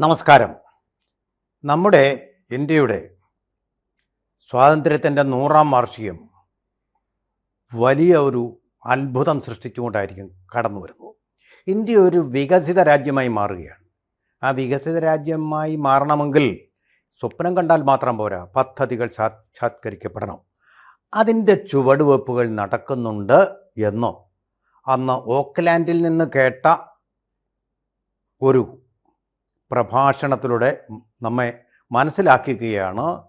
നമസ്കാരം. നമ്മുടെ ഇന്ത്യയുടെ സ്വാതന്ത്ര്യത്തിന്റെ നൂറാം വാർഷികം വലിയ ഒരു അത്ഭുതം സൃഷ്ടിച്ചുകൊണ്ടായിരിക്കും കടന്നു വരുന്നത്. ഇന്ത്യ ഒരു വികസിത രാജ്യമായി മാറുകയാണ്. ആ വികസിത രാജ്യമായി മാറണമെങ്കിൽ സ്വപ്നം കണ്ടാൽ മാത്രം പോരാ പദ്ധതികൾ സാക്ഷാത്കരിക്കപ്പെടണം. അതിന്റെ ചുവടുവെപ്പുകൾ നടക്കുന്നുണ്ട് എന്നോ. അന്ന് ഓക്ലാൻഡിൽ നിന്ന് കേട്ട ഒരു പ്രഭാഷണത്തിലൂടെ നമ്മെ മനസ്സിലാക്കുകയാണ്.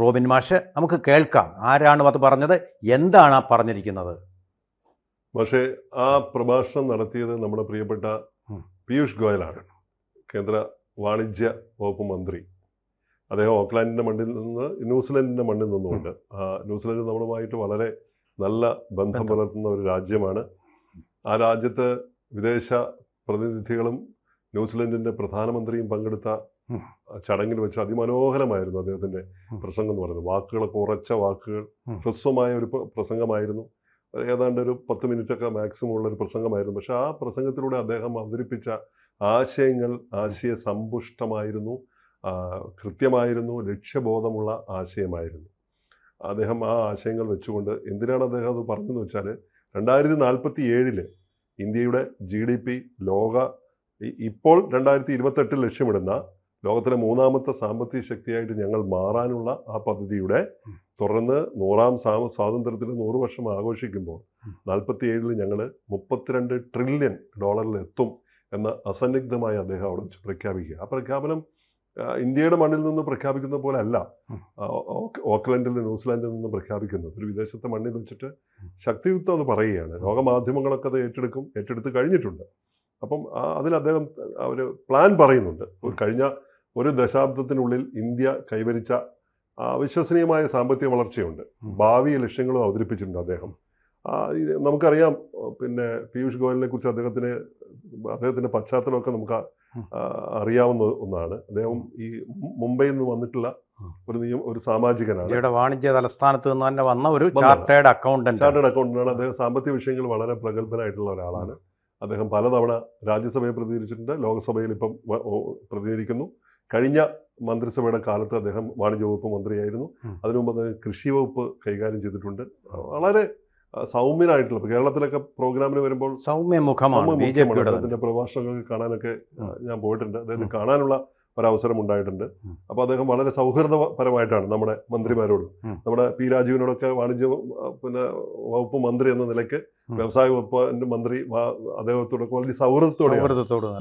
റോബിൻ മാഷ് നമുക്ക് കേൾക്കാം. ആരാണ് അത് പറഞ്ഞത്? എന്താണ് ആ പറഞ്ഞിരിക്കുന്നത്? പക്ഷേ ആ പ്രഭാഷണം നടത്തിയത് നമ്മുടെ പ്രിയപ്പെട്ട. പീയൂഷ് ഗോയലാണ്. കേന്ദ്ര വാണിജ്യ വകുപ്പ് മന്ത്രി. അദ്ദേഹം ഓക്ലാൻഡിന്റെ മണ്ണിൽ നിന്ന് ന്യൂസിലൻഡിന്റെ മണ്ണിൽ നിന്നുകൊണ്ട് ആ ന്യൂസിലൻഡ് നമ്മളുമായിട്ട് വളരെ നല്ല ബന്ധം. പുലർത്തുന്ന ഒരു രാജ്യമാണ്. ആ രാജ്യത്ത് വിദേശ പ്രതിനിധികളും ന്യൂസിലൻഡിന്റെ പ്രധാനമന്ത്രിയും പങ്കെടുത്ത ചടങ്ങിൽ വെച്ച് അതിമനോഹരമായിരുന്നു അദ്ദേഹത്തിന്റെ പ്രസംഗം എന്ന് പറയുന്നത്. വാക്കുകളൊക്കെ ഉറച്ച വാക്കുകൾ. ഹ്രസ്വമായ ഒരു പ്രസംഗമായിരുന്നു. ഏതാണ്ട് ഒരു പത്ത് മിനിറ്റൊക്കെ മാക്സിമം ഉള്ള ഒരു പ്രസംഗമായിരുന്നു. പക്ഷേ ആ പ്രസംഗത്തിലൂടെ അദ്ദേഹം അവതരിപ്പിച്ച ആശയങ്ങൾ ആശയ സമ്പുഷ്ടമായിരുന്നു കൃത്യമായിരുന്നു ലക്ഷ്യബോധമുള്ള ആശയമായിരുന്നു. അദ്ദേഹം ആ ആശയങ്ങൾ വെച്ചുകൊണ്ട് എന്തിനാണ് അദ്ദേഹം അത് പറഞ്ഞതെന്ന് വെച്ചാൽ രണ്ടായിരത്തി നാൽപ്പത്തി ഏഴിൽ ഇന്ത്യയുടെ ജി ഡി പി ലോക ഇപ്പോൾ രണ്ടായിരത്തി ഇരുപത്തെട്ടിൽ ലക്ഷ്യമിടുന്ന ലോകത്തിലെ മൂന്നാമത്തെ സാമ്പത്തിക ശക്തിയായിട്ട് ഞങ്ങൾ മാറാനുള്ള ആ പദ്ധതിയുടെ. തുടർന്ന് നൂറാം സാ സ്വാതന്ത്ര്യത്തിന് നൂറ് വർഷം ആഘോഷിക്കുമ്പോൾ. നാൽപ്പത്തി ഏഴിൽ ഞങ്ങൾ മുപ്പത്തിരണ്ട് ട്രില്യൺ ഡോളറിൽ എത്തും എന്ന് അസന്നിഗ്ധമായി അദ്ദേഹം അവിടെ വെച്ച് പ്രഖ്യാപിക്കുക. ആ പ്രഖ്യാപനം ഇന്ത്യയുടെ മണ്ണിൽ നിന്ന് പ്രഖ്യാപിക്കുന്ന പോലെ അല്ല ഓക്ലൻഡിൽ ന്യൂസിലാൻഡിൽ നിന്ന് പ്രഖ്യാപിക്കുന്നത്. ഒരു വിദേശത്തെ മണ്ണിൽ വെച്ചിട്ട് ശക്തിയുക്തം അത് പറയുകയാണ്. ലോകമാധ്യമങ്ങളൊക്കെ അത് ഏറ്റെടുക്കും ഏറ്റെടുത്ത് കഴിഞ്ഞിട്ടുണ്ട്. അപ്പം അതിൽ അദ്ദേഹം അവർ പ്ലാൻ പറയുന്നുണ്ട്. ഒരു കഴിഞ്ഞ ഒരു ദശാബ്ദത്തിനുള്ളിൽ ഇന്ത്യ കൈവരിച്ച അവിശ്വസനീയമായ സാമ്പത്തിക വളർച്ചയുണ്ട്. ഭാവി ലക്ഷ്യങ്ങളും അവതരിപ്പിച്ചിട്ടുണ്ട് അദ്ദേഹം. നമുക്കറിയാം പിന്നെ പീയൂഷ് ഗോയലിനെ കുറിച്ച് അദ്ദേഹത്തിന് അദ്ദേഹത്തിന്റെ പശ്ചാത്തലമൊക്കെ നമുക്ക് അറിയാവുന്ന ഒന്നാണ്. അദ്ദേഹം ഈ മുംബൈയിൽ നിന്ന് വന്നിട്ടുള്ള ഒരു നിയമ ഒരു സാമാജികനാണ്. വാണിജ്യ തലസ്ഥാനത്ത് നിന്ന് തന്നെ വന്ന ഒരു ചാർട്ടേഡ് അക്കൗണ്ടന്റ് ചാർട്ടേഡ് അക്കൗണ്ടന്റാണ്. അദ്ദേഹം സാമ്പത്തിക വിഷയങ്ങൾ വളരെ പ്രഗത്ഭനായിട്ടുള്ള ഒരാളാണ്. അദ്ദേഹം പലതവണ രാജ്യസഭയെ പ്രതികരിച്ചിട്ടുണ്ട് ലോക്സഭയിൽ ഇപ്പം പ്രതികരിക്കുന്നു. കഴിഞ്ഞ മന്ത്രിസഭയുടെ കാലത്ത് അദ്ദേഹം വാണിജ്യ വകുപ്പ് മന്ത്രിയായിരുന്നു. അതിനു മുമ്പ് അദ്ദേഹം കൃഷി വകുപ്പ് കൈകാര്യം ചെയ്തിട്ടുണ്ട്. വളരെ സൗമ്യനായിട്ടുള്ള കേരളത്തിലൊക്കെ പ്രോഗ്രാമിന് വരുമ്പോൾ സൗമ്യ മുഖമാണ് അദ്ദേഹത്തിന്റെ പ്രഭാഷണങ്ങൾ കാണാനൊക്കെ ഞാൻ പോയിട്ടുണ്ട്. അദ്ദേഹത്തിന് കാണാനുള്ള ഒരവസരം ഉണ്ടായിട്ടുണ്ട്. അപ്പോൾ അദ്ദേഹം വളരെ സൗഹൃദപരമായിട്ടാണ് നമ്മുടെ മന്ത്രിമാരോട് നമ്മുടെ പി രാജീവിനോടൊക്കെ വാണിജ്യ പിന്നെ വകുപ്പ് മന്ത്രി എന്ന നിലയ്ക്ക്. വ്യവസായ വകുപ്പിന്റെ മന്ത്രി അദ്ദേഹത്തോടൊക്കെ വളരെ സൗഹൃദത്തോടെ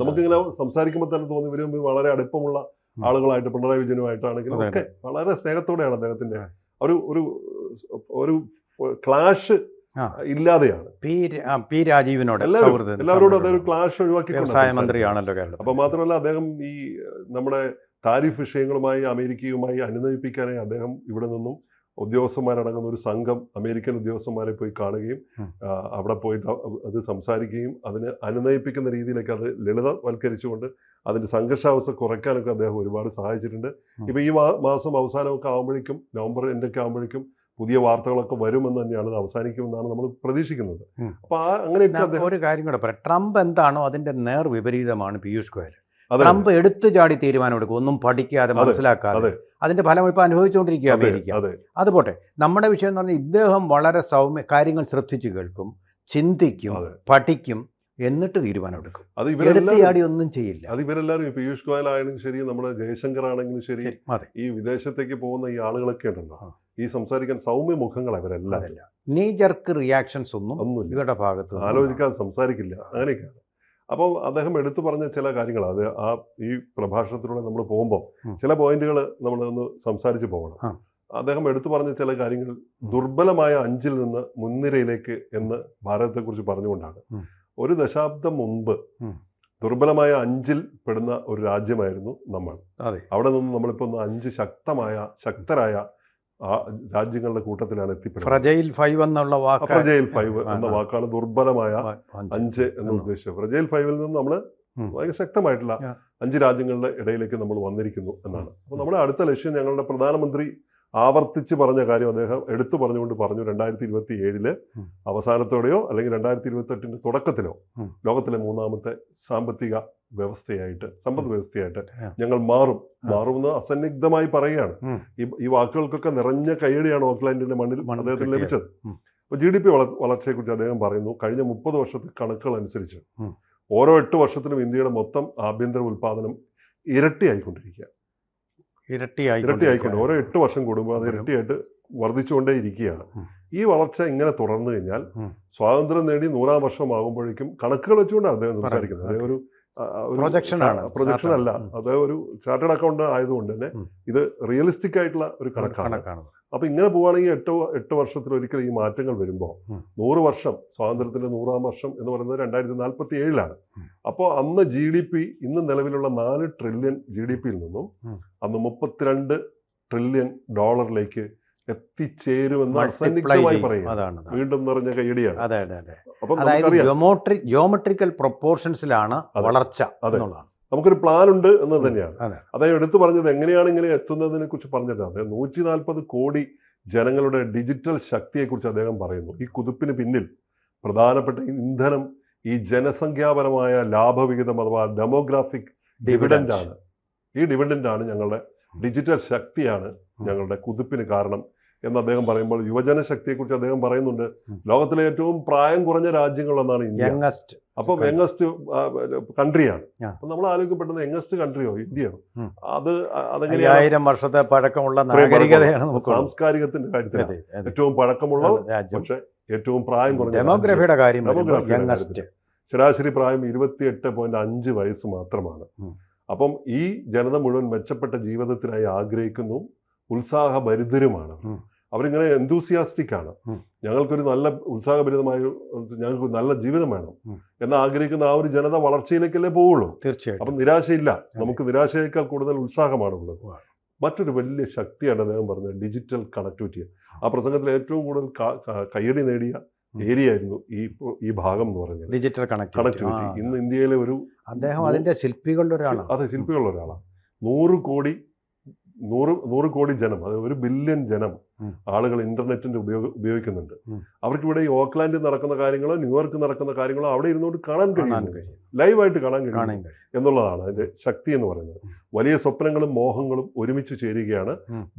നമുക്കിങ്ങനെ സംസാരിക്കുമ്പോൾ തന്നെ തോന്നി ഇവരും വളരെ അടുപ്പമുള്ള ആളുകളായിട്ട് പിണറായി വിജയനുമായിട്ടാണെങ്കിലും ഒക്കെ വളരെ സ്നേഹത്തോടെയാണ് അദ്ദേഹത്തിന്റെ ഒരു ഒരു ഒരു ക്ലാഷ്. ഇല്ലാതെയാണ്. പി പി രാജീവിനോട് എല്ലാവരോടും അദ്ദേഹം ക്ലാഷ് ഒഴിവാക്കി വ്യവസായ മന്ത്രിയാണല്ലോ കേരളത്തിൽ അപ്പൊ മാത്രമല്ല അദ്ദേഹം ഈ നമ്മുടെ താരിഫ് വിഷയങ്ങളുമായി അമേരിക്കയുമായി അനുനയിപ്പിക്കാനായി അദ്ദേഹം ഇവിടെ നിന്നും ഉദ്യോഗസ്ഥന്മാരടങ്ങുന്ന ഒരു സംഘം അമേരിക്കൻ ഉദ്യോഗസ്ഥന്മാരെ പോയി കാണുകയും അവിടെ പോയിട്ട് അത് സംസാരിക്കുകയും അതിന് അനുനയിപ്പിക്കുന്ന രീതിയിലേക്ക് അത് ലളിതവൽക്കരിച്ചുകൊണ്ട് അതിന്റെ സംഘർഷാവസ്ഥ കുറയ്ക്കാനൊക്കെ അദ്ദേഹം ഒരുപാട് സഹായിച്ചിട്ടുണ്ട്. ഇപ്പൊ ഈ മാസം അവസാനമൊക്കെ ആകുമ്പോഴേക്കും നവംബർ എൻഡൊക്കെ ആകുമ്പോഴേക്കും പുതിയ വാർത്തകളൊക്കെ വരുമെന്ന് തന്നെയാണ് അത് അവസാനിക്കുമെന്നാണ് നമ്മൾ പ്രതീക്ഷിക്കുന്നത്. അപ്പൊ ആ അങ്ങനെ ഒരു കാര്യം കൂടെ പറയാം. ട്രംപ് എന്താണോ അതിന്റെ നേർ വിപരീതമാണ് പീയൂഷ് ഗോയൽ. ട്രംപ് എടുത്തു ചാടി തീരുമാനമെടുക്കും ഒന്നും പഠിക്കാതെ മനസ്സിലാക്കാതെ. അതിന്റെ ഫലം ഇപ്പോൾ അനുഭവിച്ചുകൊണ്ടിരിക്കുക അമേരിക്ക. അതെ. പോട്ടെ. നമ്മുടെ വിഷയം എന്ന് പറഞ്ഞാൽ ഇദ്ദേഹം വളരെ സൗമ്യ കാര്യങ്ങൾ ശ്രദ്ധിച്ചു കേൾക്കും ചിന്തിക്കും പഠിക്കും എന്നിട്ട് തീരുമാനമെടുക്കും അത് ഒന്നും ചെയ്യില്ല. അത് ഇവരെല്ലാവരും പീയൂഷ് ഗോയൽ ആയാലും ശരി നമ്മുടെ ജയശങ്കർ ആണെങ്കിലും ശരി ഈ വിദേശത്തേക്ക് പോകുന്ന ഈ ആളുകളൊക്കെ ഉണ്ടല്ലോ. ഈ സംസാരിക്കാൻ സൗമ്യ മുഖങ്ങൾ അവരെല്ലാം നീ ജർക്ക് റിയാക്ഷൻസ് ഒന്നും ഒന്നുമില്ല. ഇവരുടെ ഭാഗത്ത് ആലോചിക്കാൻ സംസാരിക്കില്ല. അങ്ങനെയൊക്കെയാണ്. അപ്പം അദ്ദേഹം എടുത്തു പറഞ്ഞ ചില കാര്യങ്ങൾ അത് ആ ഈ പ്രഭാഷണത്തിലൂടെ നമ്മൾ പോകുമ്പോൾ ചില പോയിന്റുകൾ നമ്മൾ ഒന്ന് സംസാരിച്ച് പോകണം. അദ്ദേഹം എടുത്തു പറഞ്ഞ ചില കാര്യങ്ങൾ ദുർബലമായ അഞ്ചിൽ നിന്ന് മുൻനിരയിലേക്ക് എന്ന് ഭാരതത്തെക്കുറിച്ച് പറഞ്ഞുകൊണ്ടാണ്. ഒരു ദശാബ്ദം മുമ്പ് ദുർബലമായ അഞ്ചിൽ പെടുന്ന ഒരു രാജ്യമായിരുന്നു നമ്മൾ. അതെ. അവിടെ നിന്ന് നമ്മളിപ്പോൾ ഒന്ന് അഞ്ച് ശക്തമായ ശക്തരായ ആ രാജ്യങ്ങളുടെ കൂട്ടത്തിലാണ് എത്തിപ്പെടുന്നത്. ഫ്രജൈൽ ഫൈവ് എന്നുള്ള വാക്ക് ഫ്രജൈൽ ഫൈവ് എന്ന. വാക്കാണ് ദുർബലമായ അഞ്ച്. എന്ന്. ഉദ്ദേശിച്ചത് ഫ്രജൈൽ ഫൈവിൽ നിന്ന് നമ്മൾ വളരെ ശക്തമായിട്ടുള്ള അഞ്ച് രാജ്യങ്ങളുടെ ഇടയിലേക്ക് നമ്മൾ വന്നിരിക്കുന്നു എന്നാണ്. അപ്പോൾ നമ്മുടെ അടുത്ത ലക്ഷ്യം ഞങ്ങളുടെ പ്രധാനമന്ത്രി ആവർത്തിച്ച് പറഞ്ഞ കാര്യം അദ്ദേഹം എടുത്തു പറഞ്ഞുകൊണ്ട് പറഞ്ഞു രണ്ടായിരത്തി ഇരുപത്തി ഏഴിൽ അവസാനത്തോടെയോ അല്ലെങ്കിൽ രണ്ടായിരത്തി ഇരുപത്തി എട്ടിന്റെ തുടക്കത്തിലോ ലോകത്തിലെ മൂന്നാമത്തെ സാമ്പത്തിക വ്യവസ്ഥയായിട്ട് സമ്പദ് വ്യവസ്ഥയായിട്ട് ഞങ്ങൾ മാറും. മാറുമെന്ന് അസന്നിഗ്ധമായി പറയുകയാണ്. ഈ വാക്കുകൾക്കൊക്കെ നിറഞ്ഞ കൈയടിയാണ് ഓക്ലാൻഡിന്റെ മണ്ണിൽ അദ്ദേഹത്തിന്. ലഭിച്ചത്. അപ്പോൾ ജി ഡി പി വളർച്ചയെക്കുറിച്ച് അദ്ദേഹം പറയുന്നു കഴിഞ്ഞ മുപ്പത് വർഷത്തെ കണക്കുകൾ അനുസരിച്ച് ഓരോ എട്ട് വർഷത്തിനും ഇന്ത്യയുടെ മൊത്തം ആഭ്യന്തര ഉൽപാദനം ഇരട്ടിയായിക്കൊണ്ടിരിക്കുക. ഇരട്ടിയായി ഇരട്ടിയായിക്കൊണ്ട് ഓരോ എട്ട് വർഷം കൂടുമ്പോൾ അത് ഇരട്ടിയായിട്ട് വർദ്ധിച്ചുകൊണ്ടേ ഇരിക്കുകയാണ് ഈ വളർച്ച ഇങ്ങനെ തുടർന്നു കഴിഞ്ഞാൽ. സ്വാതന്ത്ര്യം നേടി നൂറാം വർഷമാകുമ്പോഴേക്കും കണക്കുകൾ വെച്ചുകൊണ്ടാണ് അദ്ദേഹം സംസാരിക്കുന്നത്. അദ്ദേഹം ഒരു Projection ആണ്. പ്രൊജക്ഷൻ അല്ല. അത് ഒരു ചാർട്ടേഡ് അക്കൗണ്ട് ആയതുകൊണ്ട് തന്നെ ഇത് റിയലിസ്റ്റിക് ആയിട്ടുള്ള ഒരു കണക്കാണ് അപ്പൊ ഇങ്ങനെ പോവുകയാണെങ്കിൽ എട്ട് എട്ട് വർഷത്തിൽ ഒരിക്കൽ ഈ മാറ്റങ്ങൾ വരുമ്പോൾ. നൂറ് വർഷം സ്വാതന്ത്ര്യത്തിന്റെ നൂറാം വർഷം എന്ന് പറയുന്നത് രണ്ടായിരത്തി നാൽപ്പത്തി ഏഴിലാണ്. അപ്പോൾ അന്ന് ജി ഡി പി ഇന്ന് നിലവിലുള്ള നാല് ട്രില്യൺ ജി ഡി പിയിൽ നിന്നും അന്ന് മുപ്പത്തിരണ്ട് ട്രില്യൺ ഡോളറിലേക്ക് എത്തിച്ചേരുമെന്ന് അസന്നിഗ്ധമായി അതാണ്. വീണ്ടും നിറഞ്ഞ കൈയടിയാണ് അതെ അതെ അതെ. അപ്പം അതായത് ജോമോട്രി ജോമെട്രിക്കൽ പ്രൊപ്പോർഷൻസിലാണ് വളർച്ച എന്നുള്ളതാണ്. നമുക്കൊരു പ്ലാൻ ഉണ്ട് എന്ന് തന്നെയാണ്. അതായത് എടുത്തു പറഞ്ഞത് എങ്ങനെയാണ് ഇങ്ങനെ എത്തുന്നതിനെ കുറിച്ച് പറഞ്ഞിട്ടാണ്. അതായത് നൂറ്റി നാൽപ്പത് കോടി ജനങ്ങളുടെ ഡിജിറ്റൽ ശക്തിയെക്കുറിച്ച് അദ്ദേഹം പറയുന്നു. ഈ കുതിപ്പിന് പിന്നിൽ പ്രധാനപ്പെട്ട ഇന്ധനം ഈ ജനസംഖ്യാപരമായ ലാഭവിഹിതം അഥവാ ഡെമോഗ്രാഫിക് ഡിവിഡൻഡ് ആണ്. ഈ ഡിവിഡൻഡ് ആണ് ഞങ്ങളുടെ ഡിജിറ്റൽ ശക്തിയാണ് ഞങ്ങളുടെ കുതിപ്പിന് കാരണം എന്ന് അദ്ദേഹം പറയുമ്പോൾ യുവജന ശക്തിയെക്കുറിച്ച് അദ്ദേഹം പറയുന്നുണ്ട്. ലോകത്തിലെ ഏറ്റവും പ്രായം കുറഞ്ഞ രാജ്യങ്ങളൊന്നാണ് ഇന്ത്യ. യങ്ങസ്റ്റ് അപ്പം. യങ്ങസ്റ്റ് കൺട്രിയാണ്. അപ്പം നമ്മൾ ആലോചിക്കപ്പെടുന്ന യങ്ങസ്റ്റ് കൺട്രിയോ ഇന്ത്യയോ. അത് അതെങ്ങനെയായിരം വർഷത്തെ പഴക്കമുള്ള നാഗരികതയാണ് സാംസ്കാരികത്തിന്റെ കാര്യത്തിൽ. ഏറ്റവും പഴക്കമുള്ള പക്ഷേ ഏറ്റവും പ്രായം കുറഞ്ഞ. ഡെമോഗ്രഫിയുടെ കാര്യം യങ്ങസ്റ്റ് ശരാശരി പ്രായം ഇരുപത്തിയെട്ട് പോയിന്റ് അഞ്ച് വയസ്സ് മാത്രമാണ്. അപ്പം ഈ ജനത മുഴുവൻ മെച്ചപ്പെട്ട ജീവിതത്തിനായി ആഗ്രഹിക്കുന്നു. ഉത്സാഹഭരിതരുമാണ്. അവരിങ്ങനെ എന്തൂസിയാസ്റ്റിക് ആണ്. ഞങ്ങൾക്കൊരു നല്ല ഉത്സാഹഭരിതമായ ഞങ്ങൾക്ക് നല്ല ജീവിതം വേണം. എന്ന് ആഗ്രഹിക്കുന്ന ആ ഒരു ജനത വളർച്ചയിലേക്കല്ലേ പോവുള്ളൂ. തീർച്ചയായും അപ്പം നിരാശയില്ല. നമുക്ക് നിരാശയേക്കാൾ കൂടുതൽ ഉത്സാഹമാണ് ഉള്ളത് മറ്റൊരു വലിയ ശക്തിയാണ് അദ്ദേഹം പറഞ്ഞത് ഡിജിറ്റൽ കണക്ടിവിറ്റി ആ പ്രസംഗത്തിൽ ഏറ്റവും കൂടുതൽ കയ്യടി നേടിയ ഏരിയ ആയിരുന്നു ഈ ഈ ഭാഗം എന്ന് പറഞ്ഞത് ഡിജിറ്റൽ കണക്ടിവിറ്റി കണക്ടിവിറ്റി ഇന്ന് ഇന്ത്യയിലെ ഒരു അദ്ദേഹം അതിന്റെ ശില്പികളിൽ ഒരാളാണ്. അതെ ശില്പികളുടെ ഒരാളാണ്. നൂറ് കോടി നൂറ് നൂറ് കോടി ജനം അതായത് ഒരു ബില്യൺ ജനം ആളുകൾ ഇന്റർനെറ്റിന്റെ ഉപയോഗ ഉപയോഗിക്കുന്നുണ്ട്. അവർക്ക് ഇവിടെ ഈ ഓക്ലാൻഡിൽ നടക്കുന്ന കാര്യങ്ങളോ ന്യൂയോർക്ക് നടക്കുന്ന കാര്യങ്ങളോ അവിടെ ഇരുന്നുകൊണ്ട് കാണാൻ കഴിയുന്നു കഴിയും കഴിയും ലൈവായിട്ട് കാണാൻ കഴിയും എന്നുള്ളതാണ് അതിന്റെ ശക്തി എന്ന് പറയുന്നത്. വലിയ സ്വപ്നങ്ങളും മോഹങ്ങളും ഒരുമിച്ച് ചേരുകയാണ്.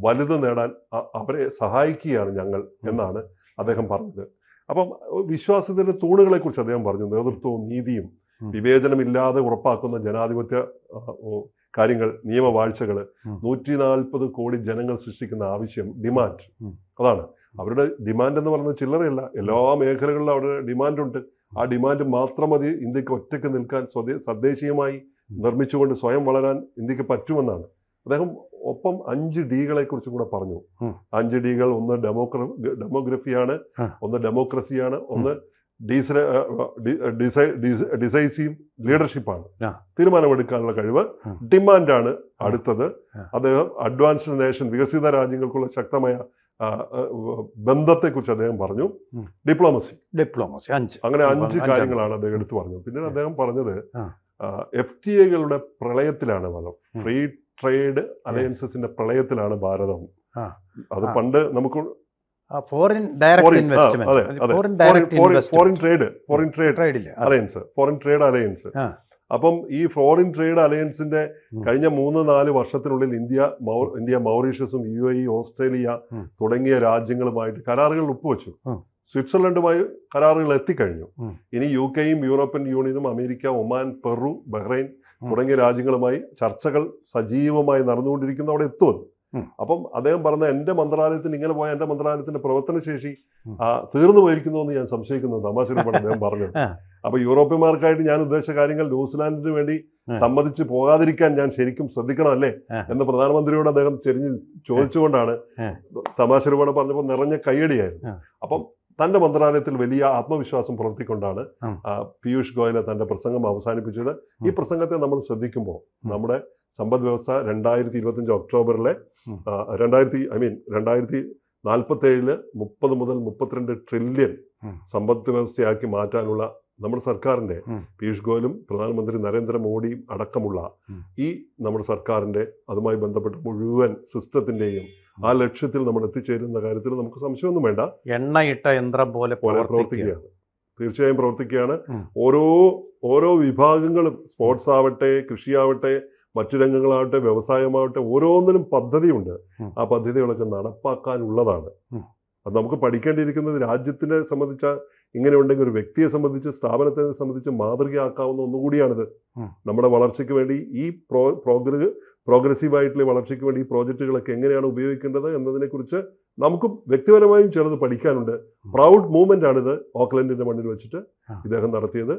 വലുത് നേടാൻ അവരെ സഹായിക്കുകയാണ് ഞങ്ങൾ എന്നാണ് അദ്ദേഹം പറഞ്ഞത്. അപ്പം വിശ്വാസത്തിന്റെ തൂണുകളെ കുറിച്ച് അദ്ദേഹം പറഞ്ഞു. നേതൃത്വവും നീതിയും വിവേചനമില്ലാതെ ഉറപ്പാക്കുന്ന ജനാധിപത്യ കാര്യങ്ങൾ നിയമവാഴ്ചകൾ. നൂറ്റി നാൽപ്പത് കോടി ജനങ്ങൾ സൃഷ്ടിക്കുന്ന ആവശ്യം ഡിമാൻഡ്. അതാണ്. അവരുടെ ഡിമാൻഡ് എന്ന് പറയുന്നത് ചില്ലറയല്ല. എല്ലാ മേഖലകളിലും അവരുടെ ഡിമാൻഡുണ്ട്. ആ ഡിമാൻഡ് മാത്രം മതി ഇന്ത്യയ്ക്ക് ഒറ്റയ്ക്ക് നിൽക്കാൻ സ്വദേ തദ്ദേശീയമായി നിർമ്മിച്ചുകൊണ്ട് സ്വയം വളരാൻ ഇന്ത്യയ്ക്ക് പറ്റുമെന്നാണ്. അദ്ദേഹം ഒപ്പം അഞ്ച് ഡികളെ കുറിച്ചും കൂടെ പറഞ്ഞു. അഞ്ച് ഡികൾ ഒന്ന് ഡെമോക്ര ഡെമോഗ്രഫിയാണ്. ഒന്ന് ഡെമോക്രസിയാണ് ഒന്ന് ഡീസ ഡിസൈസീവ് ലീഡർഷിപ്പാണ്. തീരുമാനമെടുക്കാനുള്ള കഴിവ് ഡിമാൻഡ് ഡിമാൻഡാണ് അടുത്തത്. അദ്ദേഹം അഡ്വാൻസ്ഡ് നേഷൻ വികസിത രാജ്യങ്ങൾക്കുള്ള ശക്തമായ ബന്ധത്തെക്കുറിച്ച് അദ്ദേഹം പറഞ്ഞു. ഡിപ്ലോമസി. ഡിപ്ലോമസി. അഞ്ച്. അങ്ങനെ അഞ്ച് കാര്യങ്ങളാണ് അദ്ദേഹം എടുത്തു പറഞ്ഞു പിന്നീട് അദ്ദേഹം പറഞ്ഞത് എഫ് ടി എകളുടെ പ്രളയത്തിലാണ് ഭാരതം ഫ്രീ ട്രേഡ് അലയൻസസിന്റെ പ്രളയത്തിലാണ് ഭാരതം. അത്. പണ്ട് നമുക്ക് foreign direct investment. Foreign trade foreign trade ട്രേഡില്ല alliance foreign trade alliance. അപ്പം ഈ ഫോറിൻ ട്രേഡ് അലയൻസിന്റെ കഴിഞ്ഞ മൂന്ന് നാല് വർഷത്തിനുള്ളിൽ ഇന്ത്യ ഇന്ത്യ മൗറീഷ്യസും യു എ ഇ ഓസ്ട്രേലിയ തുടങ്ങിയ രാജ്യങ്ങളുമായിട്ട് കരാറുകൾ ഒപ്പുവെച്ചു. സ്വിറ്റ്സർലൻഡുമായി കരാറുകൾ എത്തിക്കഴിഞ്ഞു. ഇനി യു കെയും യൂറോപ്യൻ യൂണിയനും അമേരിക്ക ഒമാൻ പെറു ബഹ്റൈൻ തുടങ്ങിയ രാജ്യങ്ങളുമായി ചർച്ചകൾ സജീവമായി നടന്നുകൊണ്ടിരിക്കുന്നു അവിടെ എത്തും അത്. ഉം. അപ്പം അദ്ദേഹം പറഞ്ഞ എന്റെ മന്ത്രാലയത്തിൽ ഇങ്ങനെ പോയ എന്റെ മന്ത്രാലയത്തിന്റെ പ്രവർത്തനശേഷി. തീർന്നു പോയിരിക്കുന്നു എന്ന് ഞാൻ സംശയിക്കുന്നു തമാശ രൂപമാണ് അദ്ദേഹം പറഞ്ഞു. അപ്പൊ യൂറോപ്യന്മാർക്കായിട്ട് ഞാൻ ഉദ്ദേശിച്ച കാര്യങ്ങൾ ന്യൂസിലാൻഡിന് വേണ്ടി സമ്മതിച്ച് പോകാതിരിക്കാൻ ഞാൻ ശരിക്കും ശ്രദ്ധിക്കണം അല്ലേ എന്ന് പ്രധാനമന്ത്രിയോട് അദ്ദേഹം ചെരിഞ്ഞ് ചോദിച്ചുകൊണ്ടാണ് ആ. തമാശ രൂപയുടെ പറഞ്ഞപ്പോൾ നിറഞ്ഞ കയ്യടിയായിരുന്നു. അപ്പം തന്റെ മന്ത്രാലയത്തിൽ വലിയ ആത്മവിശ്വാസം. ആ, പീയൂഷ് ഗോയലെ തന്റെ പ്രസംഗം അവസാനിപ്പിച്ചത് ഈ പ്രസംഗത്തെ നമ്മൾ ശ്രദ്ധിക്കുമ്പോൾ നമ്മുടെ സമ്പദ് വ്യവസ്ഥ രണ്ടായിരത്തി ഇരുപത്തഞ്ച് ഒക്ടോബറിലെ രണ്ടായിരത്തി ഐ മീൻ രണ്ടായിരത്തി നാൽപ്പത്തി ഏഴിൽ മുപ്പത് മുതൽ മുപ്പത്തിരണ്ട് ട്രില്യൺ സമ്പദ് വ്യവസ്ഥയാക്കി മാറ്റാനുള്ള നമ്മുടെ സർക്കാരിന്റെ ഉം. പീയൂഷ് ഗോയലും പ്രധാനമന്ത്രി നരേന്ദ്രമോദിയും അടക്കമുള്ള ഈ നമ്മുടെ സർക്കാരിന്റെ അതുമായി ബന്ധപ്പെട്ട മുഴുവൻ സിസ്റ്റത്തിന്റെയും ആ ലക്ഷ്യത്തിൽ നമ്മൾ എത്തിച്ചേരുന്ന കാര്യത്തിൽ നമുക്ക് സംശയമൊന്നും വേണ്ട. എണ്ണയിട്ട യന്ത്രം പോലെ പോലെ പ്രവർത്തിക്കുക പ്രവർത്തിക്കുകയാണ്. തീർച്ചയായും പ്രവർത്തിക്കുകയാണ്. ഓരോ ഓരോ വിഭാഗങ്ങളും സ്പോർട്സ് ആവട്ടെ കൃഷിയാവട്ടെ മറ്റു രംഗങ്ങളാവട്ടെ വ്യവസായമാവട്ടെ ഓരോന്നിനും പദ്ധതിയുണ്ട്. ആ പദ്ധതികളൊക്കെ നടപ്പാക്കാനുള്ളതാണ്. അത് നമുക്ക് പഠിക്കേണ്ടിയിരിക്കുന്നത് രാജ്യത്തിനെ സംബന്ധിച്ച ഇങ്ങനെ ഉണ്ടെങ്കിൽ ഒരു വ്യക്തിയെ സംബന്ധിച്ച് സ്ഥാപനത്തെ സംബന്ധിച്ച് മാതൃകയാക്കാവുന്ന ഒന്നുകൂടിയാണിത്. നമ്മുടെ വളർച്ചയ്ക്ക് വേണ്ടി ഈ പ്രോ പ്രോഗ്ര പ്രോഗ്രസീവ് ആയിട്ടുള്ള വളർച്ചയ്ക്ക് വേണ്ടി ഈ പ്രോജക്റ്റുകളൊക്കെ എങ്ങനെയാണ് ഉപയോഗിക്കേണ്ടത് എന്നതിനെക്കുറിച്ച് നമുക്കും വ്യക്തിപരമായും ചിലത് പഠിക്കാനുണ്ട്. പ്രൗഡ് മൂവ്മെന്റ് ആണിത് ഓക്ലൻഡിന്റെ മണ്ണിൽ വെച്ചിട്ട് ഇദ്ദേഹം നടത്തിയത്.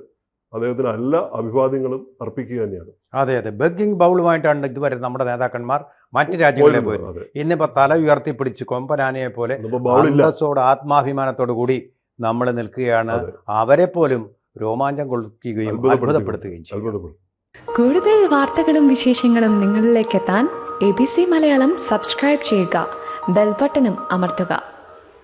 അദ്ദേഹത്തിന് എല്ലാ അഭിവാദ്യങ്ങളും അർപ്പിക്കുക തന്നെയാണ്. അതെ അതെ. ബഗ്ഗിംഗ് ബൗളുമായിട്ടാണ് ഇതുവരെ നമ്മുടെ നേതാക്കന്മാർ മറ്റു രാജ്യങ്ങളിലെ പോയത്. ഇന്നിപ്പോൾ തല ഉയർത്തിപ്പിടിച്ച് കൊമ്പനാനയെ പോലെ അന്തസ്സോട് ആത്മാഭിമാനത്തോടു കൂടി നമ്മൾ നിൽക്കുകയാണ്. അവരെ പോലും രോമാഞ്ചം കൊള്ളിക്കുകയും അത്ഭുതപ്പെടുത്തുകയും അത്ഭുതപ്പെടുത്തുകയും ചെയ്യും. കൂടുതൽ വാർത്തകളും വിശേഷങ്ങളും നിങ്ങളിലേക്ക് എത്താൻ A B C Malayalam subscribe ചെയ്യുക. ബെൽബട്ടനും അമർത്തുക.